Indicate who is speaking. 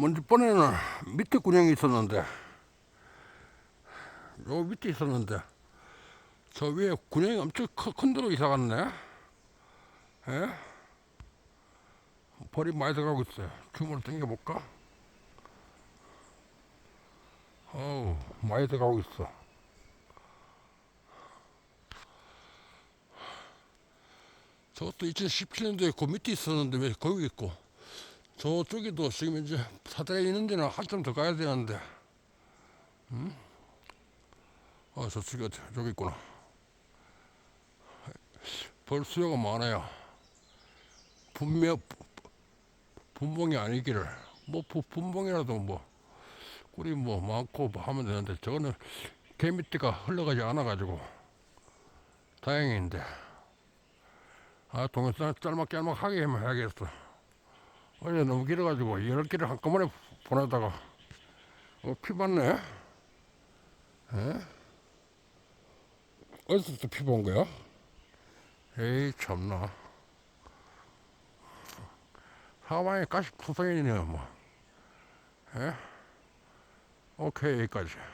Speaker 1: 먼저 번에는 밑에 군형이 있었는데 요 밑에 있었는데 저 위에 군형이 엄청 큰, 큰 데로 이사 갔네. 예? 벌이 많이 들어가고 있어요. 큐을 당겨볼까? 어우 많이 들어가고 있어. 저것도 2017년도에 그 밑에 있었는데 왜 거기 있고 저쪽에도 지금 이제 사대가 있는 데는 한참 더 가야 되는데 음? 아 저쪽에 저기 있구나. 벌 수요가 많아요. 분명 분봉이 아니기를. 뭐 부- 분봉이라도 뭐 꿀이 뭐 많고 뭐 하면 되는데 저거는 개미띠가 흘러가지 않아 가지고 다행인데. 아 동영상 짤막짤막하게 하면 해야겠어 어제 너무 길어가지고 여러 개를 한꺼번에 보내다가 어, 피 봤네 에? 어디서 피본 거야? 에이 참나 사방에 가시 투성이네요 뭐 에? 오케이 여기까지